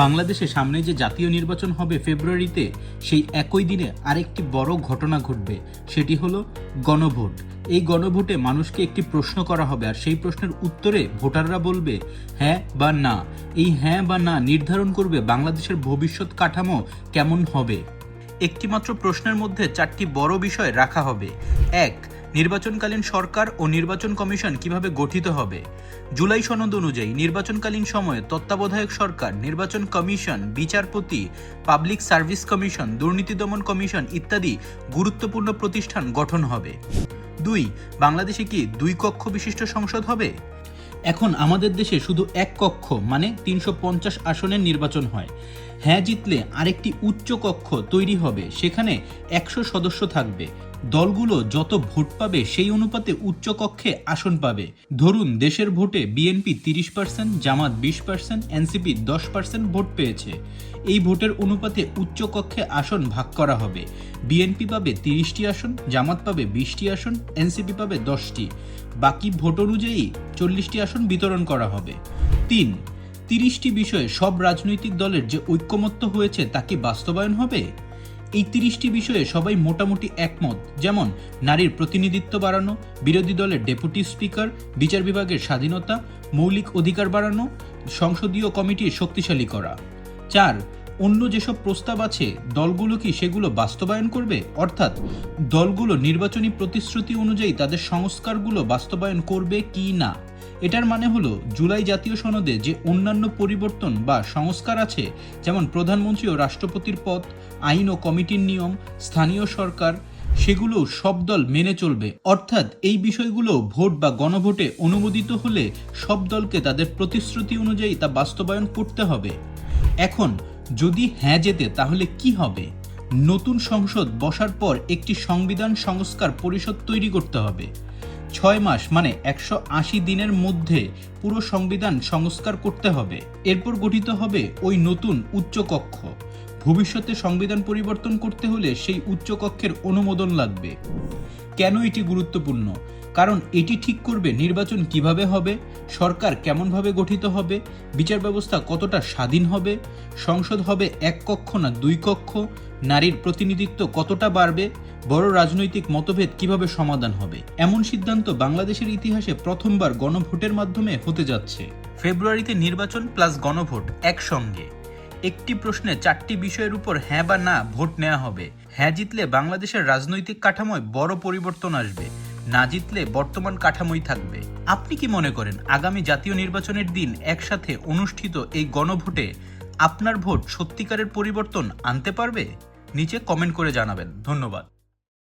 বাংলাদেশে সামনে যে জাতীয় নির্বাচন হবে ফেব্রুয়ারিতে, সেই একই দিনে আরেকটি বড় ঘটনা ঘটবে। সেটি হলো গণভোট। এই গণভোটে মানুষকে একটি প্রশ্ন করা হবে, আর সেই প্রশ্নের উত্তরে ভোটাররা বলবে হ্যাঁ বা না? এই হ্যাঁ বা না নির্ধারণ করবে বাংলাদেশের ভবিষ্যৎ কাঠামো কেমন হবে? একটিমাত্র প্রশ্নের মধ্যে চারটি বড় বিষয় রাখা হবে। এক নির্বাচনকালীন সরকার ও নির্বাচন কমিশন কীভাবে গঠিত হবে? জুলাই সনদ অনুযায়ী নির্বাচনকালীন সময়ে তত্ত্বাবধায়ক সরকার, নির্বাচন কমিশন, বিচারপতি, পাবলিক সার্ভিস কমিশন, দুর্নীতি দমন কমিশন ইত্যাদি গুরুত্বপূর্ণ প্রতিষ্ঠান গঠন হবে। দুই, বাংলাদেশে কি দুই কক্ষ বিশিষ্ট সংসদ হবে? এখন আমাদের দেশে শুধু এক কক্ষ মানে তিনশো পঞ্চাশ আসনের নির্বাচন হয়। হ্যাঁ জিতলে আরেকটি উচ্চ কক্ষ তৈরি হবে, সেখানে একশো সদস্য থাকবে। দলগুলো যত ভোট পাবে সেই অনুপাতে উচ্চ কক্ষে আসন পাবে। ধরুন, দেশের ভোটে বিএনপি তিরিশ পার্সেন্ট জামাত বিশ পার্সেন্ট এনসিপি দশ পার্সেন্ট ভোট পেয়েছে। এই ভোটের অনুপাতে উচ্চ কক্ষে আসন ভাগ করা হবে। বিএনপি পাবে তিরিশটি আসন, জামাত পাবে বিশটি আসন, এনসিপি পাবে দশটি। বাকি ভোট অনুযায়ী চল্লিশটি আসন বিতরণ করা হবে। তিন, তিরিশটি বিষয়ে সব রাজনৈতিক দলের যে ঐক্যমত্য হয়েছে তা কি বাস্তবায়ন হবে? এই তিরিশটি বিষয়ে সবাই মোটামুটি একমত। যেমন, নারীর প্রতিনিধিত্ব বাড়ানো, বিরোধী দলের ডেপুটি স্পিকার, বিচার বিভাগের স্বাধীনতা, মৌলিক অধিকার বাড়ানো, সংসদীয় কমিটি শক্তিশালী করা। চার, অন্য যেসব প্রস্তাব আছে, দলগুলো কি সেগুলো বাস্তবায়ন করবে? অর্থাৎ, দলগুলো নির্বাচনী প্রতিশ্রুতি অনুযায়ী তাদের সংস্কারগুলো বাস্তবায়ন করবে কি না? এটার মানে হলো জুলাই জাতীয় সনদে যে অন্যান্য পরিবর্তন বা সংস্কার আছে, যেমন প্রধানমন্ত্রী ও রাষ্ট্রপতির পদ, আইন ও কমিটির নিয়ম, স্থানীয় সরকার, সেগুলো সব দল মেনে চলবে। অর্থাৎ এই বিষয়গুলো ভোট বা গণভোটে অনুমোদিত হলে সব দলকে তাদের প্রতিশ্রুতি অনুযায়ী তা বাস্তবায়ন করতে হবে। এখন, যদি হ্যাঁ যেতে, তাহলে কি হবে? নতুন সংসদ বসার পর একটি সংবিধান সংস্কার পরিষদ তৈরি করতে হবে। ছয় মাস মানে একশো আশি দিনের মধ্যে পুরো সংবিধান সংস্কার করতে হবে। এরপর গঠিত হবে ওই নতুন উচ্চকক্ষ। ভবিষ্যতে সংবিধান পরিবর্তন করতে হলে সেই উচ্চকক্ষের অনুমোদন লাগবে। কেন এটি গুরুত্বপূর্ণ? কারণ এটি ঠিক করবে নির্বাচন কীভাবে হবে, সরকার কেমনভাবে গঠিত হবে, বিচার ব্যবস্থা কতটা স্বাধীন হবে, সংসদ হবে এক কক্ষ না দুই কক্ষ, নারীর প্রতিনিধিত্ব কতটা বাড়বে, বড় রাজনৈতিক মতভেদ কীভাবে সমাধান হবে। এমন সিদ্ধান্ত বাংলাদেশের ইতিহাসে প্রথমবার গণভোটের মাধ্যমে হতে যাচ্ছে। ফেব্রুয়ারিতে নির্বাচন প্লাস গণভোট একসঙ্গে। একটি প্রশ্নে চারটি বিষয়ের উপর হ্যাঁ বা না ভোট নেওয়া হবে। হ্যাঁ জিতলে বাংলাদেশের রাজনৈতিক কাঠামোয় বড় পরিবর্তন আসবে। না জিতলে বর্তমান কাঠামোই থাকবে। আপনি কি মনে করেন, আগামী জাতীয় নির্বাচনের দিন একসাথে অনুষ্ঠিত এই গণভোটে আপনার ভোট সত্যিকারের পরিবর্তন আনতে পারবে? নিচে কমেন্ট করে জানাবেন। ধন্যবাদ।